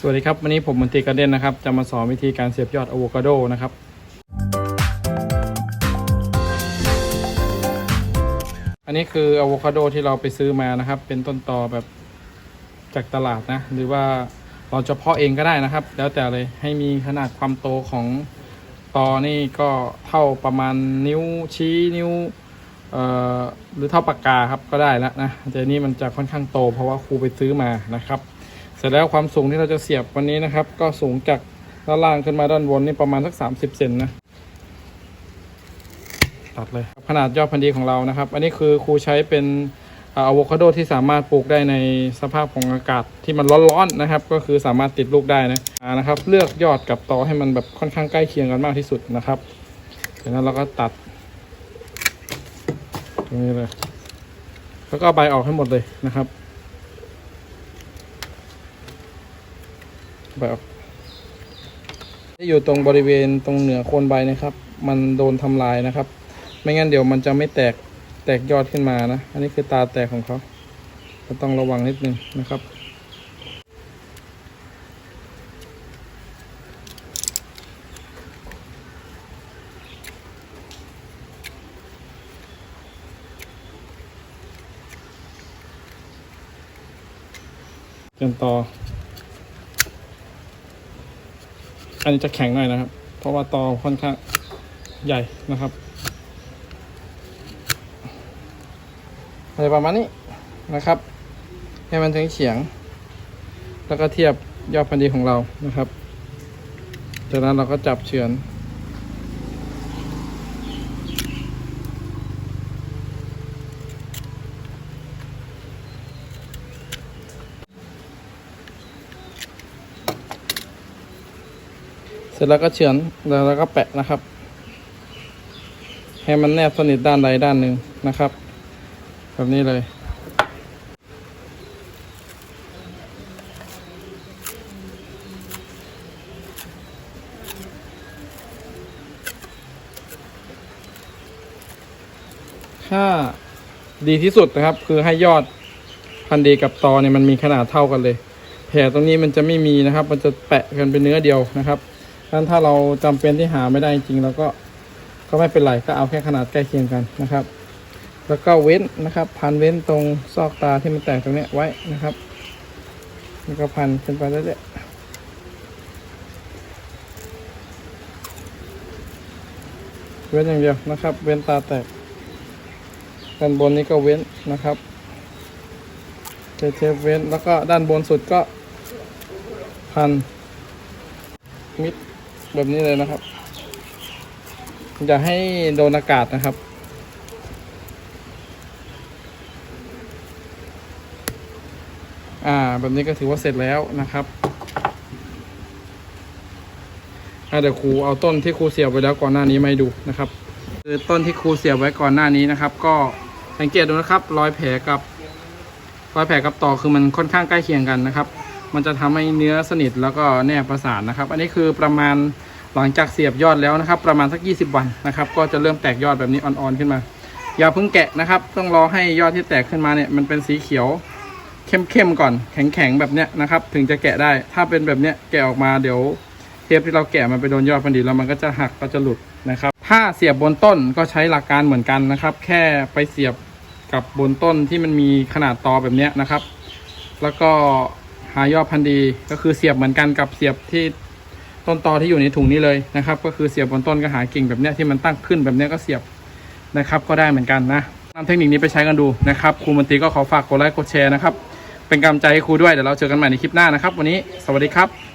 สวัสดีครับ วันนี้ผมมนตรีการเด่นนะครับ จะมาสอนวิธีการเสียบยอดอะโวคาโดนะครับ อันนี้คืออะโวคาโดที่เราไปซื้อมานะครับ เป็นต้นตอแบบจากตลาดนะ หรือว่าเราจะเพาะเองก็ได้นะครับ แล้วแต่เลยให้มีขนาดความโตของตอนี่ก็เท่าประมาณนิ้วชี้นิ้วหรือเท่าปากกาครับก็ได้แล้วนะแต่นี่มันจะค่อนข้างโตเพราะว่าครูไปซื้อมานะครับ เสร็จแล้วความสูงที่เราจะเสียบวันนี้นะครับ ก็สูงจากด้านล่างขึ้นมาด้านบนนี่ประมาณสัก 30เซนนะตัดเลยขนาดยอดพันธุ์ดีของเรานะครับ อันนี้คือครูใช้เป็นอะโวคาโดที่สามารถปลูกได้ในสภาพของอากาศที่มันร้อนๆนะครับ ก็คือสามารถติดลูกได้นะนะครับ เลือกยอดกับตอให้มันแบบค่อนข้างใกล้เคียงกันมากที่สุดนะครับจากนั้นเราก็ตัดตรงนี้เลยแล้วก็ใบออกให้หมดเลยนะครับ แบบที่อยู่ตรงบริเวณตรงเหนือโคนใบนะครับ มันโดนทำลายนะครับ ไม่งั้นเดี๋ยวมันจะไม่แตกแตกยอดขึ้นมานะ อันนี้คือตาแตกของเขาเราต้องระวังนิดนึงนะครับเตรียมต่อ อันนี้จะแข็งหน่อยนะครับ เพราะว่าตอค่อนข้างใหญ่นะครับอะไรประมาณนี้นะครับให้มันถึงเฉียง แล้วก็เทียบยอดพันธุ์ดีของเรานะครับ จากนั้นเราก็จับเฉือน สร็จแล้วก็เฉือนแล้วเราก็แปะนะครับ ให้มันแนบสนิทด้านใดด้านหนึ่งนะครับ แบบนี้เลย ถ้าดีที่สุดนะครับ คือให้ยอดพันธุ์ดีกับตอเนี่ยมันมีขนาดเท่ากันเลย แผลตรงนี้มันจะไม่มีนะครับ มันจะแปะกันเป็นเนื้อเดียวนะครับ นั้นถ้าเราจำเป็นที่หาไม่ได้จริงเราก็ก็ไม่เป็นไรก็เอาแค่ขนาดใกล้เคียงกันนะครับ แล้วก็เว้นนะครับ พันเว้นตรงซอกตาที่มันแตกตรงนี้ไว้นะครับ แล้วก็พันขึ้นไปเรื่อยๆเว้นอย่างเดียวนะครับ เว้นตาแตกด้านบนนี้ก็เว้นนะครับเทปเว้นแล้วก็ด้านบนสุดก็พันมิด แบบนี้เลยนะครับอย่าให้โดนอากาศนะครับ อ่า แบบนี้ก็ถือว่าเสร็จแล้วนะครับเดี๋ยวครูเอาต้นที่ครูเสียบไว้แล้วก่อนหน้านี้มาดูนะครับ คือต้นที่ครูเสียบไว้ก่อนหน้านี้นะครับ ก็สังเกตดูนะครับ รอยแผลกับ รอยแผลกับต่อคือมันค่อนข้างใกล้เคียงกันนะครับ มันจะทำให้เนื้อสนิทแล้วก็แนบประสานนะครับ อันนี้คือประมาณหลังจากเสียบยอดแล้วนะครับ ประมาณสัก 20 วันนะครับ ก็จะเริ่มแตกยอดแบบนี้อ่อนๆขึ้นมา อย่าเพิ่งแกะนะครับ ต้องรอให้ยอดที่แตกขึ้นมาเนี่ยมันเป็นสีเขียวเข้มๆก่อนแข็งๆแบบเนี้ยนะครับ ถึงจะแกะได้ ถ้าเป็นแบบเนี้ยแกะออกมาเดี๋ยวเทปที่เราแกะมันไปโดนยอดพอดีแล้วมันก็จะหักก็จะหลุดนะครับ ถ้าเสียบบนต้นก็ใช้หลักการเหมือนกันนะครับ แค่ไปเสียบกับบนต้นที่มันมีขนาดตอแบบเนี้ยนะครับ แล้วก็ หายอดพันธุ์ดีก็คือเสียบเหมือนกันกับเสียบที่ต้นตอที่อยู่ในถุงนี้เลยนะครับ ก็คือเสียบบนต้นก็หากิ่งแบบเนี้ยที่มันตั้งขึ้นแบบเนี้ยก็เสียบนะครับก็ได้เหมือนกันนะนำเทคนิคนี้ไปใช้กันดูนะครับครูมนตรีก็ขอฝากกดไลค์กดแชร์นะครับเป็นกำลังใจให้ครูด้วยเดี๋ยวเราเจอกันใหม่ในคลิปหน้านะครับ วันนี้สวัสดีครับ